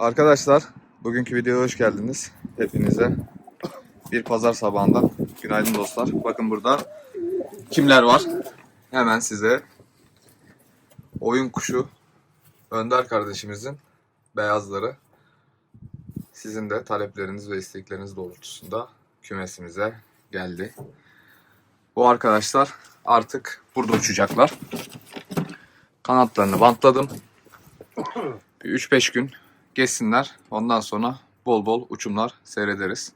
Arkadaşlar bugünkü videoya hoş geldiniz. Hepinize bir pazar sabahından günaydın dostlar. Bakın burada kimler var? Hemen size oyun kuşu Önder kardeşimizin beyazları sizin de talepleriniz ve istekleriniz doğrultusunda kümesimize geldi. Bu arkadaşlar artık burada uçacaklar. Kanatlarını bantladım. Bir 3-5 gün geçsinler. Ondan sonra bol bol uçumlar seyrederiz.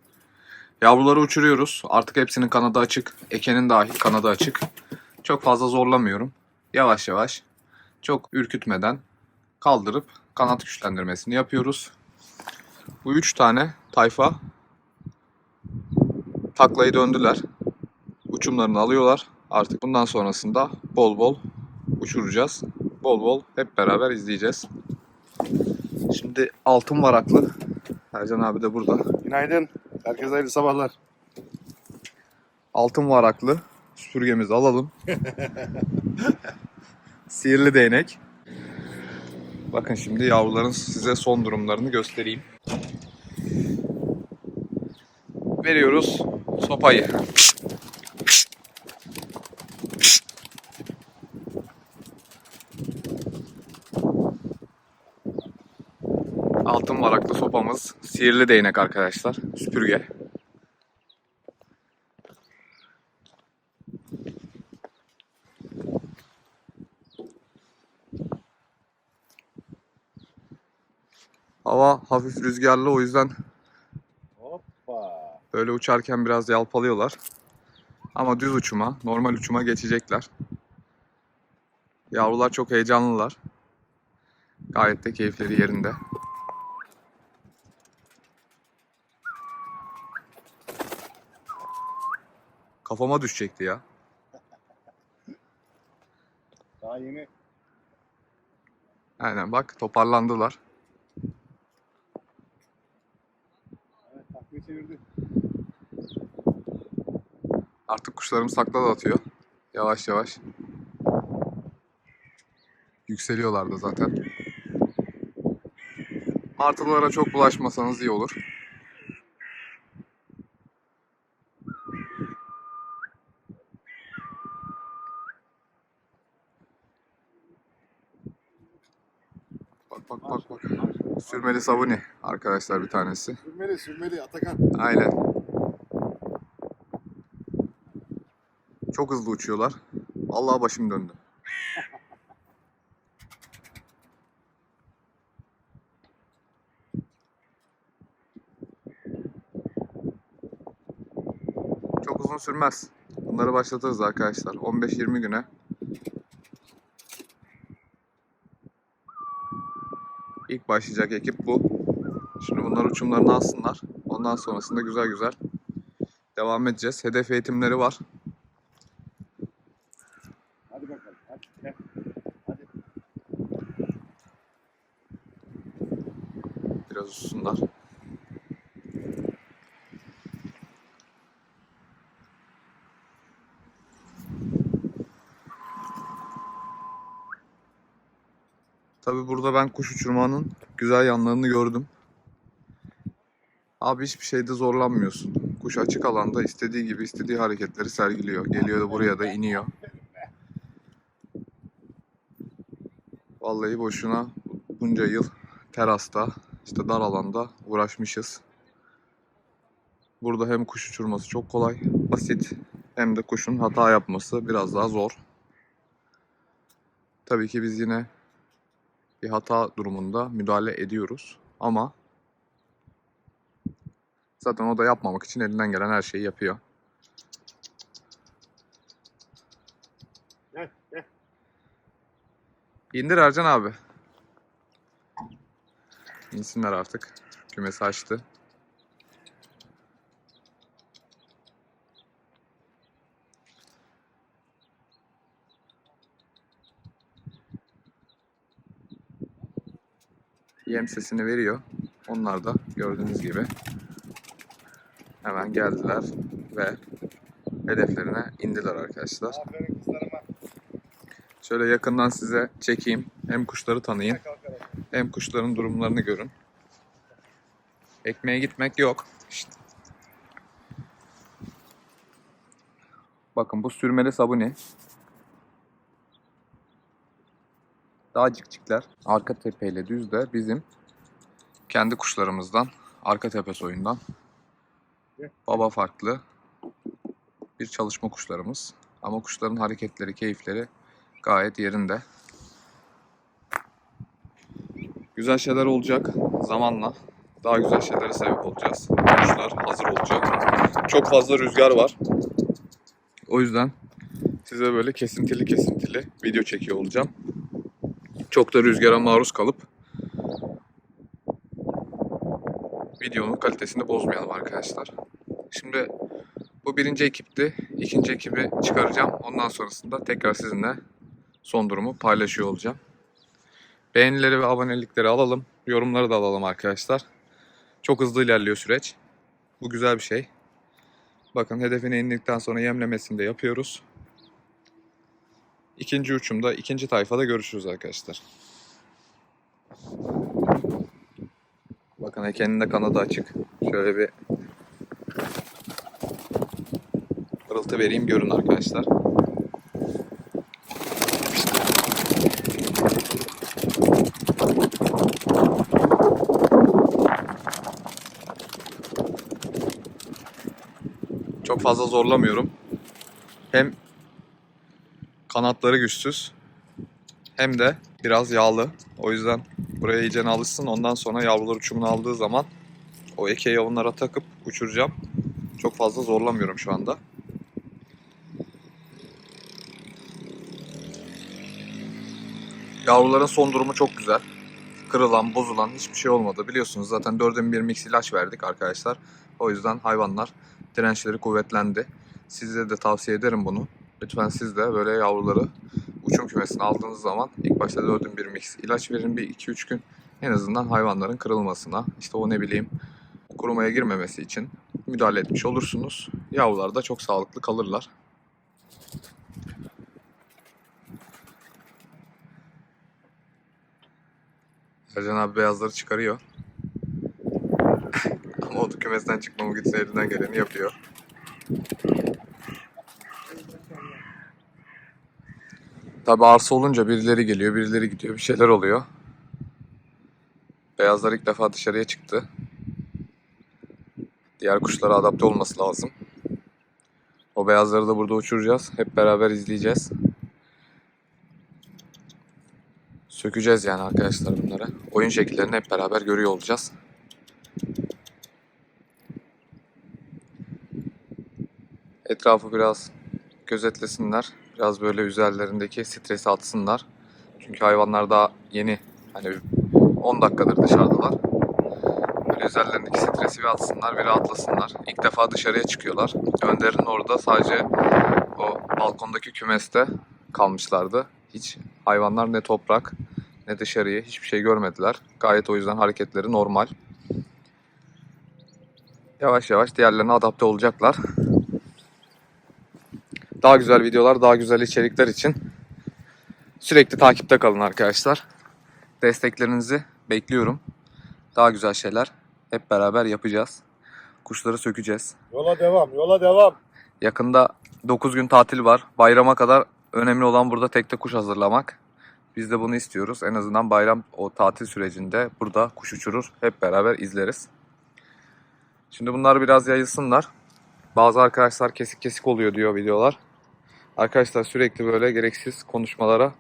Yavruları uçuruyoruz. Artık hepsinin kanadı açık. Ekenin dahil kanadı açık. Çok fazla zorlamıyorum. Yavaş yavaş çok ürkütmeden kaldırıp kanat güçlendirmesini yapıyoruz. Bu üç tane tayfa taklayı döndüler. Uçumlarını alıyorlar. Artık bundan sonrasında bol bol uçuracağız. Bol bol hep beraber izleyeceğiz. Şimdi altın varaklı. Ercan abi de burada. Günaydın. Herkese hayırlı sabahlar. Altın varaklı süpürgemizi alalım. Sihirli değnek. Bakın şimdi yavruların size son durumlarını göstereyim. Veriyoruz sopayı. Altın varaklı sopamız sihirli değnek arkadaşlar. Süpürge. Hava hafif rüzgarlı o yüzden Hoppa. böyle uçarken biraz yalpalıyorlar. Ama düz uçuma, normal uçuma geçecekler. Yavrular çok heyecanlılar. Gayet de keyifleri yerinde. Kafama düşecekti ya. Daha yeni Aynen bak toparlandılar. evet, takviye çevirdi. Artık kuşlarımız takla da atıyor. Yavaş yavaş. Yükseliyorlar da zaten. Martılara çok bulaşmasanız iyi olur. Bak bak bak. Sürmeli sabuni arkadaşlar bir tanesi. Sürmeli sürmeli Atakan. Aynen. Çok hızlı uçuyorlar. Vallahi başım döndü. Çok uzun sürmez. Bunları başlatırız arkadaşlar. 15-20 güne. İlk başlayacak ekip bu. Şimdi bunlar uçumlarını alsınlar. Ondan sonrasında güzel güzel devam edeceğiz. Hedef eğitimleri var. Hadi bakalım. Hadi. Gel. Hadi. Biraz uçsunlar. Tabi burada ben kuş uçurmanın güzel yanlarını gördüm. Abi hiçbir şeyde zorlanmıyorsun. Kuş açık alanda istediği gibi istediği hareketleri sergiliyor. Geliyor da buraya da iniyor. Vallahi boşuna bunca yıl terasta, işte dar alanda uğraşmışız. Burada hem kuş uçurması çok kolay, basit hem de kuşun hata yapması biraz daha zor. Tabii ki biz yine bir hata durumunda müdahale ediyoruz ama zaten o da yapmamak için elinden gelen her şeyi yapıyor. İndir Ercan abi. İnsinler artık. Kümesi açtı. Yem sesini veriyor. Onlar da gördüğünüz gibi hemen geldiler ve hedeflerine indiler arkadaşlar. Şöyle yakından size çekeyim. Hem kuşları tanıyın hem kuşların durumlarını görün. Ekmeğe gitmek yok. İşte. Bakın bu sürmeli sabuni. Daha cikcikler. Arka tepeyle düzde bizim kendi kuşlarımızdan, arka tepe soyundan. Baba farklı bir çalışma kuşlarımız. Ama kuşların hareketleri, keyifleri gayet yerinde. Güzel şeyler olacak zamanla. Daha güzel şeylere sebep olacağız. Kuşlar hazır olacak. Çok fazla rüzgar var. O yüzden size böyle kesintili kesintili video çekiyor olacağım. Çok da rüzgara maruz kalıp videonun kalitesini bozmayalım arkadaşlar. Şimdi bu birinci ekipti. İkinci ekibi çıkaracağım. Ondan sonrasında tekrar sizinle son durumu paylaşıyor olacağım. Beğenileri ve abonelikleri alalım. Yorumları da alalım arkadaşlar. Çok hızlı ilerliyor süreç. Bu güzel bir şey. Bakın hedefine indikten sonra yemlemesini de yapıyoruz. İkinci uçumda, ikinci tayfada görüşürüz arkadaşlar. Bakın Eken'in de kanadı açık. Şöyle bir pırıltı vereyim görün arkadaşlar. Çok fazla zorlamıyorum. Hem kanatları güçsüz hem de biraz yağlı. O yüzden buraya iyice alışsın. Ondan sonra yavrular uçumunu aldığı zaman o ekeyi onlara takıp uçuracağım. Çok fazla zorlamıyorum şu anda. Yavruların son durumu çok güzel. Kırılan, bozulan hiçbir şey olmadı. Biliyorsunuz zaten 4'ün 1 mix ilaç verdik arkadaşlar. O yüzden hayvanlar dirençleri kuvvetlendi. Size de tavsiye ederim bunu. Lütfen siz de böyle yavruları uçum kümesine aldığınız zaman ilk başta 4'ün 1 mix ilaç verin bir 2-3 gün. En azından hayvanların kırılmasına, işte o ne bileyim kurumaya girmemesi için müdahale etmiş olursunuz. Yavrular da çok sağlıklı kalırlar. Ercan abi beyazları çıkarıyor. Ama o kümesten çıkmamı gitsin elinden geleni yapıyor. Tabi arsa olunca birileri geliyor, birileri gidiyor, bir şeyler oluyor. Beyazlar ilk defa dışarıya çıktı. Diğer kuşlara adapte olması lazım. O beyazları da burada uçuracağız. Hep beraber izleyeceğiz. Sökeceğiz yani arkadaşlar bunları. Oyun şekillerini hep beraber görüyor olacağız. Etrafı biraz gözetlesinler. Biraz böyle üzerlerindeki stresi atsınlar. Çünkü hayvanlar daha yeni. Hani 10 dakikadır dışarıdalar. Böyle üzerlerindeki stresi bir atsınlar, bir rahatlasınlar. İlk defa dışarıya çıkıyorlar. Önder'in orada sadece o balkondaki kümeste kalmışlardı. Hiç hayvanlar ne toprak ne dışarıyı hiçbir şey görmediler. Gayet o yüzden hareketleri normal. Yavaş yavaş diğerlerine adapte olacaklar. Daha güzel videolar, daha güzel içerikler için sürekli takipte kalın arkadaşlar. Desteklerinizi bekliyorum. Daha güzel şeyler hep beraber yapacağız. Kuşları sökeceğiz. Yola devam, yola devam. Yakında 9 gün tatil var. Bayrama kadar önemli olan burada tekte kuş hazırlamak. Biz de bunu istiyoruz. En azından bayram o tatil sürecinde burada kuş uçurur. Hep beraber izleriz. Şimdi bunlar biraz yayılsınlar. Bazı arkadaşlar kesik kesik oluyor diyor videolar. Arkadaşlar sürekli böyle gereksiz konuşmalara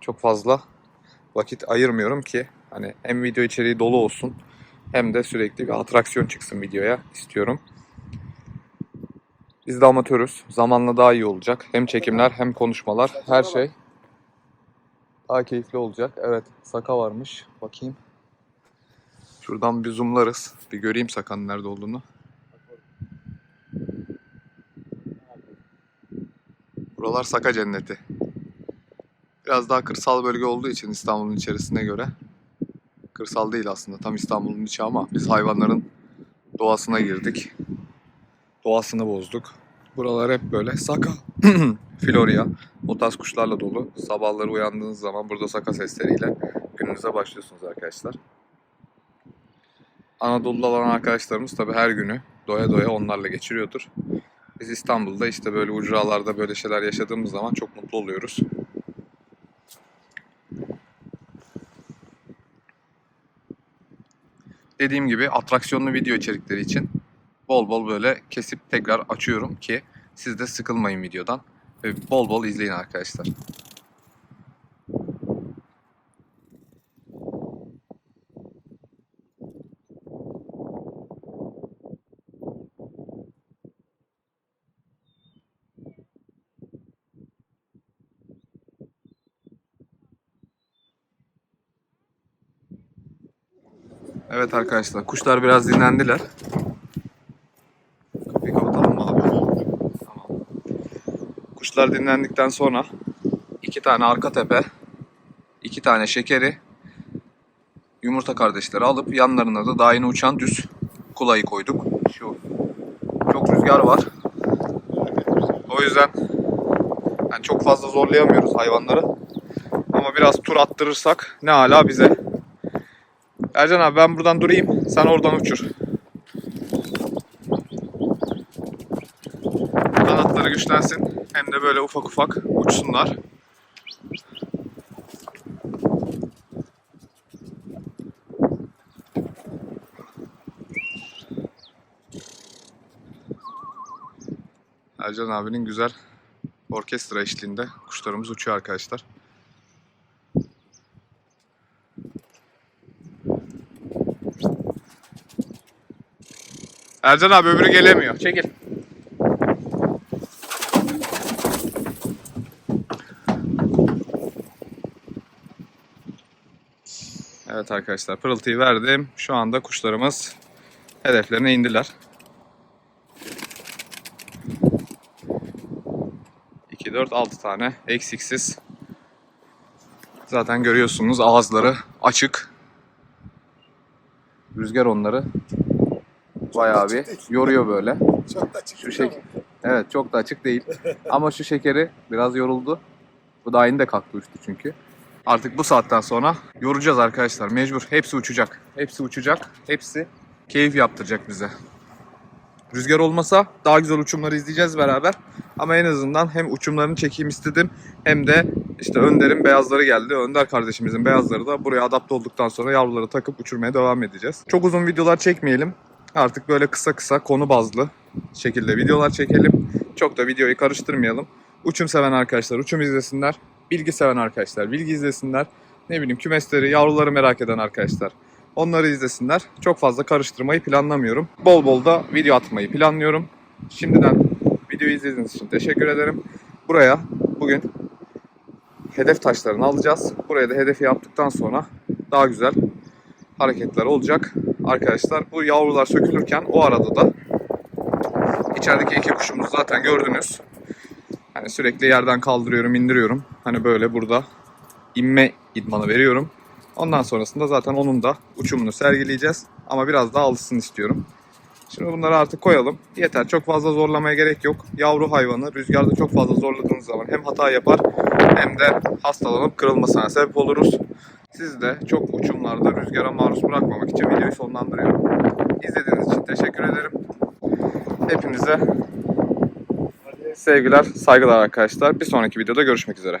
çok fazla vakit ayırmıyorum ki hani hem video içeriği dolu olsun hem de sürekli bir atraksiyon çıksın videoya istiyorum. Biz de amatörüz. Zamanla daha iyi olacak. Hem çekimler hem konuşmalar her şey daha keyifli olacak. Evet Saka varmış. Bakayım. Şuradan bir zoomlarız. Bir göreyim Saka'nın nerede olduğunu. Buralar Saka cenneti. Biraz daha kırsal bölge olduğu için İstanbul'un içerisine göre. Kırsal değil aslında tam İstanbul'un içi ama biz hayvanların doğasına girdik. Doğasını bozduk. Buralar hep böyle Saka, Florya, o tarz kuşlarla dolu. Sabahları uyandığınız zaman burada Saka sesleriyle gününüze başlıyorsunuz arkadaşlar. Anadolu'da olan arkadaşlarımız tabii her günü doya doya onlarla geçiriyordur. Biz İstanbul'da işte böyle ucralarda böyle şeyler yaşadığımız zaman çok mutlu oluyoruz. Dediğim gibi atraksiyonlu video içerikleri için bol bol böyle kesip tekrar açıyorum ki siz de sıkılmayın videodan ve bol bol izleyin arkadaşlar. Evet arkadaşlar kuşlar biraz dinlendiler. Kapıyı kapatalım mı abi? Tamam. Kuşlar dinlendikten sonra iki tane arka tepe, iki tane şekeri, yumurta kardeşleri alıp yanlarına da daha yeni uçan düz kulayı koyduk. Şu çok rüzgar var. O yüzden yani çok fazla zorlayamıyoruz hayvanları. Ama biraz tur attırırsak ne ala bize. Ercan abi ben buradan durayım. Sen oradan uçur. Kanatları güçlensin. Hem de böyle ufak ufak uçsunlar. Ercan abinin güzel orkestra eşliğinde kuşlarımız uçuyor arkadaşlar. Ercan abi öbürü gelemiyor. Çekil. Evet arkadaşlar pırıltıyı verdim. Şu anda kuşlarımız hedeflerine indiler. 2, 4, 6 tane eksiksiz. Zaten görüyorsunuz ağızları açık. Rüzgar onları bayağı bir yoruyor böyle. Çok da çıktı Şu şek Evet çok da açık değil. Ama şu şekeri biraz yoruldu. Bu da aynı de kalktı uçtu çünkü. Artık bu saatten sonra yoracağız arkadaşlar. Mecbur. Hepsi uçacak. Hepsi uçacak. Hepsi keyif yaptıracak bize. Rüzgar olmasa daha güzel uçumları izleyeceğiz beraber. Ama en azından hem uçumlarını çekeyim istedim hem de işte Önder'in beyazları geldi. Önder kardeşimizin beyazları da buraya adapte olduktan sonra yavruları takıp uçurmaya devam edeceğiz. Çok uzun videolar çekmeyelim. Artık böyle kısa kısa konu bazlı şekilde videolar çekelim. Çok da videoyu karıştırmayalım. Uçum seven arkadaşlar uçum izlesinler. Bilgi seven arkadaşlar bilgi izlesinler. Ne bileyim kümesleri, yavruları merak eden arkadaşlar onları izlesinler. Çok fazla karıştırmayı planlamıyorum. Bol bol da video atmayı planlıyorum. Şimdiden videoyu izlediğiniz için teşekkür ederim. Buraya bugün hedef taşlarını alacağız. Buraya da hedefi yaptıktan sonra daha güzel hareketler olacak. Arkadaşlar bu yavrular sökülürken o arada da içerideki iki kuşumuzu zaten gördünüz. Hani sürekli yerden kaldırıyorum, indiriyorum. Hani böyle burada inme idmanı veriyorum. Ondan sonrasında zaten onun da uçumunu sergileyeceğiz. Ama biraz daha alışsın istiyorum. Şimdi bunları artık koyalım. Yeter. Çok fazla zorlamaya gerek yok. Yavru hayvanı rüzgarda çok fazla zorladığınız zaman hem hata yapar hem de hastalanıp kırılmasına sebep oluruz. Siz de çok uçumlarda rüzgara maruz bırakmamak için videoyu sonlandırıyorum. İzlediğiniz için teşekkür ederim. Hepinize sevgiler, saygılar arkadaşlar. Bir sonraki videoda görüşmek üzere.